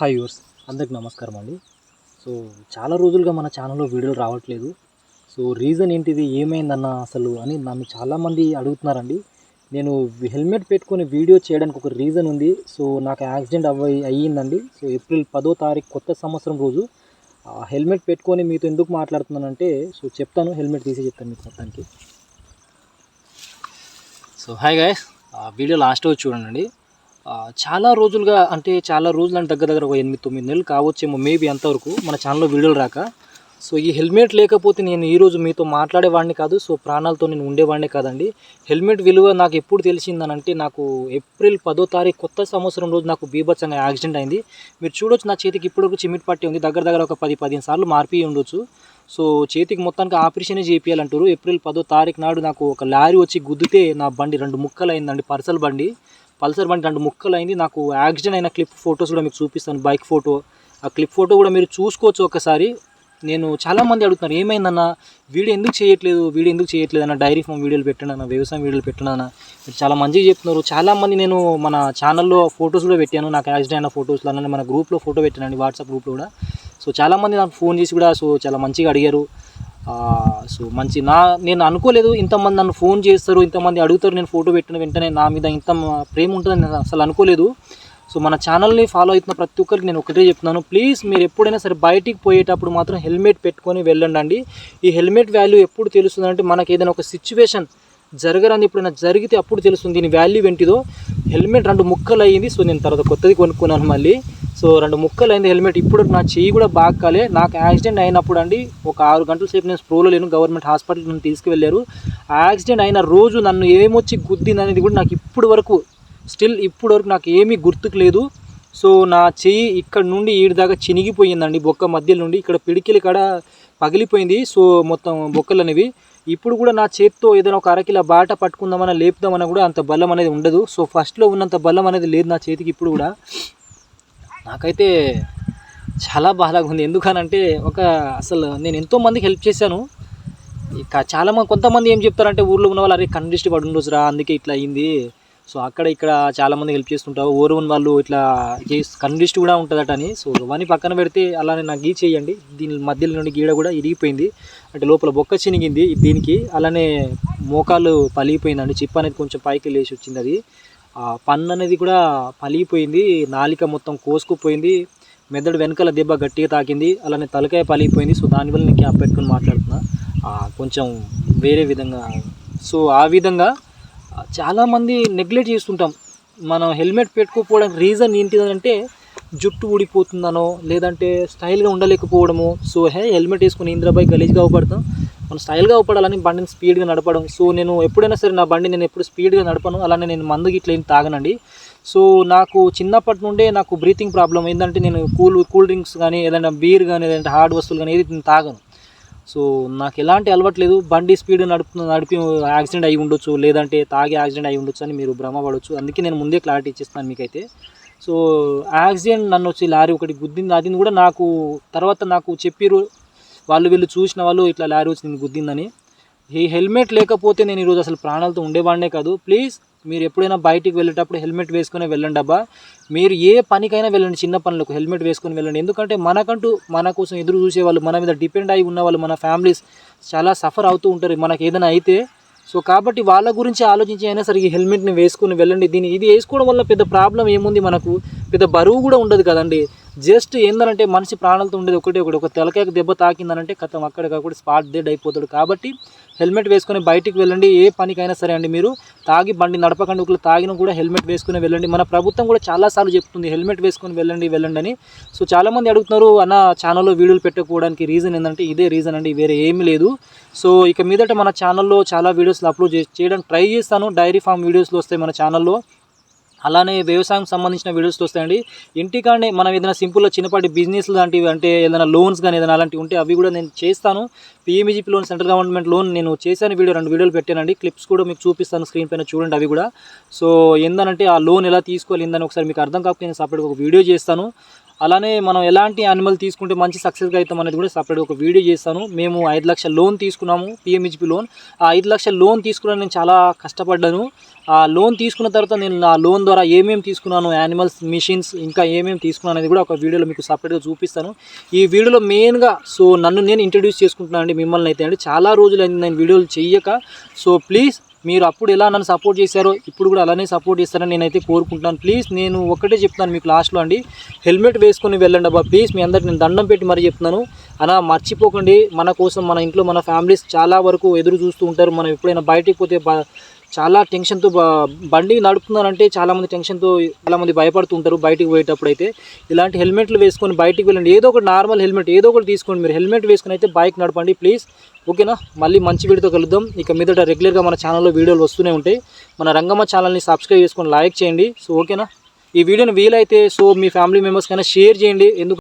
Hi yours అందరికి నమస్కారం అండి. సో చాలా రోజులుగా మన ఛానల్లో వీడియోలు రావట్లేదు. సో రీజన్ ఏంటిది ఏమైందన్న అసలు అని నన్ను చాలామంది అడుగుతున్నారండి. నేను హెల్మెట్ పెట్టుకొని వీడియో చేయడానికి ఒక రీజన్ ఉంది. సో నాకు యాక్సిడెంట్ అవ్వ అయ్యిందండి. సో ఏప్రిల్ పదో తారీఖు కొత్త సంవత్సరం రోజు. ఆ హెల్మెట్ పెట్టుకొని మీతో ఎందుకు మాట్లాడుతున్నానంటే సో చెప్తాను. హెల్మెట్ తీసి చెప్తాను మీకు మొత్తానికి. So hi guys. Video last వచ్చి చూడండి. చాలా రోజులుగా అంటే చాలా రోజులు అంటే దగ్గర దగ్గర ఒక ఎనిమిది తొమ్మిది నెలలు కావచ్చేమో మేబీ అంతవరకు మన ఛానల్లో వీడియోలు రాక. సో ఈ హెల్మెట్ లేకపోతే నేను ఈరోజు మీతో మాట్లాడేవాడిని కాదు. సో ప్రాణాలతో నేను ఉండేవాడినే కాదండి. హెల్మెట్ విలువ నాకు ఎప్పుడు తెలిసిందనంటే నాకు ఏప్రిల్ పదో తారీఖు కొత్త సంవత్సరం రోజు నాకు బీభత్సంగా యాక్సిడెంట్ అయింది. మీరు చూడొచ్చు నా చేతికి ఇప్పటివరకు చిమిట్ పట్టి ఉంది. దగ్గర దగ్గర ఒక పది పదిహేను సార్లు మార్పి ఉండొచ్చు. సో చేతికి మొత్తానికి ఆపరేషనే చేయించాలంటారు ఏప్రిల్ పదో తారీఖు నాడు నాకు ఒక లారీ వచ్చి గుద్దితే నా బండి రెండు ముక్కలు అయిందండి పర్సల్ బండి. పల్సర్ బండి రెండు ముక్కలు అయింది నాకు యాక్సిడెంట్ అయిన క్లిప్ ఫొటోస్ కూడా మీకు చూపిస్తాను. Bike photo. ఆ క్లిప్ ఫోటో కూడా మీరు చూసుకోవచ్చు ఒకసారి. నేను చాలామంది అడుగుతున్నారు ఏమైందన్న? వీడియో ఎందుకు చేయట్లేదు? వీడియో ఎందుకు చేయట్లేదు? అన్న డైరీ ఫామ్ వీడియోలు పెట్టండి అన్న వ్యవసాయం వీడియోలు పెట్టండి అన్న. మీరు చాలా మంచిగా చెప్తున్నారు. చాలామంది నేను మన ఛానల్లో ఫొటోస్ కూడా పెట్టాను. నాకు యాక్సిడెంట్ అయిన ఫొటోస్లో అలానే మన గ్రూప్లో ఫోటో పెట్టానండి వాట్సాప్ గ్రూప్లో కూడా. సో చాలామంది నాకు ఫోన్ చేసి కూడా సో చాలా మంచిగా అడిగారు. సో మంచి నా నేను అనుకోలేదు ఇంతమంది నన్ను ఫోన్ చేస్తారు ఇంతమంది అడుగుతారు నేను ఫోటో పెట్టిన వెంటనే నా మీద ఇంత ప్రేమ ఉంటుందని నేను అసలు అనుకోలేదు. సో మన ఛానల్ని ఫాలో అవుతున్న ప్రతి ఒక్కరికి నేను ఒకటే చెప్తున్నాను. ప్లీజ్ మీరు ఎప్పుడైనా సరే బయటికి పోయేటప్పుడు మాత్రం హెల్మెట్ పెట్టుకొని వెళ్ళండి అండి ఈ హెల్మెట్ వాల్యూ ఎప్పుడు తెలుస్తుందంటే మనకి ఏదైనా ఒక సిచ్యువేషన్ జరగరాని ఎప్పుడైనా జరిగితే అప్పుడు తెలుస్తుంది దీని వాల్యూ ఏంటిదో. హెల్మెట్ రెండు ముక్కలు అయ్యింది సో నేను తర్వాత కొత్తది కొనుక్కున్నాను మళ్ళీ. సో రెండు ముక్కలు అయింది హెల్మెట్. ఇప్పుడు నా చెయ్యి కూడా బాగాలే నాకు యాక్సిడెంట్ అయినప్పుడు అండి ఒక ఆరు గంటల సేపు నేను స్ప్రోలో లేను గవర్నమెంట్ హాస్పిటల్ నన్ను తీసుకువెళ్ళారు. ఆ యాక్సిడెంట్ అయిన రోజు నన్ను ఏమొచ్చి గుద్దింది అనేది కూడా నాకు ఇప్పుడు వరకు స్టిల్ ఇప్పుడు వరకు నాకు ఏమీ గుర్తుకు లేదు. సో నా చెయ్యి ఇక్కడ నుండి ఈడి దాకా చినిగిపోయిందండి బొక్క మధ్యలో నుండి. ఇక్కడ పిడికిలి కాడ పగిలిపోయింది సో మొత్తం బొక్కలు అనేవి. ఇప్పుడు కూడా నా చేత్తో ఏదైనా ఒక అరకిల బాట పట్టుకుందామన్నా లేపుదామన్నా కూడా అంత బలం అనేది ఉండదు. సో ఫస్ట్లో ఉన్నంత బలం అనేది లేదు నా చేతికి ఇప్పుడు కూడా. నాకైతే చాలా బాధగా ఉంది. ఎందుకనంటే ఒక అసలు నేను ఎంతోమందికి హెల్ప్ చేశాను. ఇక చాలా మంది కొంతమంది ఏం చెప్తారంటే ఊర్లో ఉన్న వాళ్ళు అరే కండిస్ట్ పడి ఉండొచ్చురా అందుకే ఇట్లా అయింది. సో అక్కడ ఇక్కడ చాలామంది హెల్ప్ చేస్తుంటారు. ఓరు ఉన్న వాళ్ళు ఇట్లా కండిస్ట్ కూడా ఉంటుందట అని. సో అవన్నీ పక్కన పెడితే అలానే నాకు గీ చేయండి. దీని మధ్యలో నుండి గీడ కూడా ఇరిగిపోయింది. అంటే లోపల బొక్క చినిగింది దీనికి. అలానే మోకాలు పలిగిపోయిందండి. చిప్ అనేది కొంచెం పైకి లేచి వచ్చింది అది. పన్ను అనేది కూడా పలిగిపోయింది నాలిక మొత్తం కోసుకుపోయింది మెదడు వెనకాల దెబ్బ గట్టిగా తాకింది అలానే తలకాయ పలిగిపోయింది. సో దానివల్ల నేను క్యాప్ పెట్టుకొని మాట్లాడుతున్నా. కొంచెం వేరే విధంగా. సో ఆ విధంగా చాలామంది నెగ్లెక్ట్ చేస్తుంటాం. మనం హెల్మెట్ పెట్టుకోకపోవడానికి రీజన్ ఏంటిదంటే జుట్టు ఊడిపోతుందనో లేదంటే స్టైల్గా ఉండలేకపోవడము. సో హే హెల్మెట్ వేసుకుని ఇంద్రబాయ్ గలీజ్గా అవపడతాం. మనం స్టైల్గా అవపడాలని బండిని స్పీడ్గా నడపడం. సో నేను ఎప్పుడైనా సరే నా బండి నేను ఎప్పుడు స్పీడ్గా నడపను. అలానే నేను మందు ఇట్లా ఏం తాగనండి. సో నాకు చిన్నప్పటి నుండే నాకు బ్రీతింగ్ ప్రాబ్లం ఏంటంటే నేను కూల్ కూల్ డ్రింక్స్ కానీ ఏదైనా బీర్ కానీ ఏదంటే హార్డ్ వస్తువులు కానీ ఏది నేను తాగను. సో నాకు ఎలాంటి అలవాట్లేదు. బండి స్పీడ్ నడుపు నడిపి యాక్సిడెంట్ అయి ఉండొచ్చు. లేదంటే తాగి యాక్సిడెంట్ అయి ఉండొచ్చు అని మీరు భ్రమపడవచ్చు అందుకే నేను ముందే క్లారిటీ ఇచ్చిస్తాను మీకైతే. సో యాక్సిడెంట్ నన్ను వచ్చి లారీ ఒకటి గుద్దింది. అది కూడా నాకు తర్వాత నాకు చెప్పిరు వాళ్ళు వీళ్ళు చూసిన వాళ్ళు ఇట్లా లారీ వచ్చి నేను గుద్దిందని. ఈ హెల్మెట్ లేకపోతే నేను ఈరోజు అసలు ప్రాణాలతో ఉండేవాడినే కాదు. ప్లీజ్ మీరు ఎప్పుడైనా బయటికి వెళ్ళేటప్పుడు హెల్మెట్ వేసుకుని వెళ్ళండి అబ్బా. మీరు ఏ పనికైనా వెళ్ళండి చిన్న పనులకు హెల్మెట్ వేసుకొని వెళ్ళండి. ఎందుకంటే మనకంటూ మన కోసం ఎదురు చూసే వాళ్ళు మన మీద డిపెండ్ అయి ఉన్న వాళ్ళు మన ఫ్యామిలీస్ చాలా సఫర్ అవుతూ ఉంటారు మనకి ఏదైనా అయితే. సో కాబట్టి వాళ్ళ గురించి ఆలోచించి అయినా సరే ఈ హెల్మెట్ని వేసుకుని వెళ్ళండి. దీన్ని ఇది వేసుకోవడం వల్ల పెద్ద ప్రాబ్లం ఏముంది మనకు? పెద్ద బరువు కూడా ఉండదు కదండి. జస్ట్ ఏందనంటే మనిషి ప్రాణాలతో ఉండేది ఒకటే ఒకటి. ఒక తెలకాయకు దెబ్బ తాకిందనంటే కథం అక్కడికక్కడ స్పాట్ డెడ్ అయిపోతాడు. కాబట్టి హెల్మెట్ వేసుకొని బయటికి వెళ్ళండి. ఏ పనికైనా సరే అండి మీరు తాగి బండి నడపకండి. ఒకళ్ళు తాగిన కూడా హెల్మెట్ వేసుకుని వెళ్ళండి. మన ప్రభుత్వం కూడా చాలాసార్లు చెప్తుంది హెల్మెట్ వేసుకొని వెళ్ళండి వెళ్ళండి అని. సో చాలామంది అడుగుతున్నారు అన్న ఛానల్లో వీడియోలు పెట్టకపోవడానికి రీజన్ ఏంటంటే ఇదే రీజన్ అండి వేరే ఏమీ లేదు. సో ఇక మీదట మన ఛానల్లో చాలా వీడియోస్లు అప్లోడ్ చేయడానికి ట్రై చేస్తాను. డైరీ ఫామ్ వీడియోస్లో వస్తాయి మన ఛానల్లో. అలానే వ్యవసాయం సంబంధించిన వీడియోస్ వస్తాయండి ఇంటికాడనే మనం ఏదైనా సింపుల్గా చిన్నపాటి బిజినెస్ లాంటివి అంటే ఏదైనా లోన్స్ కానీ ఏదైనా అలాంటివి ఉంటే అవి కూడా నేను చేస్తాను. PMEGP loan central government loan నేను చేశాను. వీడియో రెండు వీడియోలు పెట్టానండి. క్లిప్స్ కూడా మీకు చూపిస్తాను స్క్రీన్ పైన చూడండి అవి కూడా. సో ఏందనంటే ఆ లోన్ ఎలా తీసుకోవాలి ఏందని ఒకసారి మీకు అర్థం కాకపోతే నేను సపరేట్గా ఒక వీడియో చేస్తాను. అలానే మనం ఎలాంటి యానిమల్ తీసుకుంటే మంచి సక్సెస్గా అవుతాం అనేది కూడా సపరేట్ ఒక వీడియో చేస్తాను. మేము ఐదు లక్షల లోన్ తీసుకున్నాము పిఎంహెచ్పి లోన్ ఆ ఐదు లక్షల లోన్ తీసుకున్నాను నేను చాలా కష్టపడ్డాను. ఆ లోన్ తీసుకున్న తర్వాత నేను ఆ లోన్ ద్వారా ఏమేమి తీసుకున్నాను యానిమల్స్ మిషన్స్ ఇంకా ఏమేమి తీసుకున్నాను అనేది కూడా ఒక వీడియోలో మీకు సపరేట్గా చూపిస్తాను. ఈ వీడియోలో మెయిన్గా సో నన్ను నేను ఇంట్రడ్యూస్ చేసుకుంటున్నాను అండి మిమ్మల్ని అయితే అండి. చాలా రోజులు అయింది నేను వీడియోలు చెయ్యక. సో ప్లీజ్ మీరు అప్పుడు ఎలా నన్ను సపోర్ట్ చేశారో ఇప్పుడు కూడా అలానే సపోర్ట్ చేస్తారని నేనైతే కోరుకుంటున్నాను. ప్లీజ్ నేను ఒకటే చెప్తాను మీకు లాస్ట్లో అండి. హెల్మెట్ వేసుకొని వెళ్ళండి అబ్బా. ప్లీజ్ మీ అందరికి నేను దండం పెట్టి మరీ చెప్తున్నాను. అలా మర్చిపోకండి. మన కోసం మన ఇంట్లో మన ఫ్యామిలీస్ చాలా వరకు ఎదురు చూస్తూ ఉంటారు. మనం ఎప్పుడైనా బయటికి పోతే చాలా టెన్షన్తో బండి నడుపుతున్నారంటే చాలామంది టెన్షన్తో చాలామంది భయపడుతూ ఉంటారు బయటికి పోయేటప్పుడు అయితే ఇలాంటి హెల్మెట్లు వేసుకొని బయటికి వెళ్ళండి. ఏదో ఒకటి నార్మల్ హెల్మెట్ ఏదో ఒకటి తీసుకోండి మీరు. హెల్మెట్ వేసుకొని అయితే బైక్ నడపండి ప్లీజ్. ఓకేనా? మళ్ళీ మంచి వీడియోతో కలుద్దాం. ఇక మీదట రెగ్యులర్గా మన ఛానల్లో వీడియోలు వస్తూనే ఉంటాయి. మన రంగమ్మ ఛానల్ని సబ్స్క్రైబ్ చేసుకొని లైక్ చేయండి. సో ఓకేనా? ఈ వీడియోని వీలైతే సో మీ ఫ్యామిలీ మెంబర్స్ కైనా షేర్ చేయండి. ఎందుకు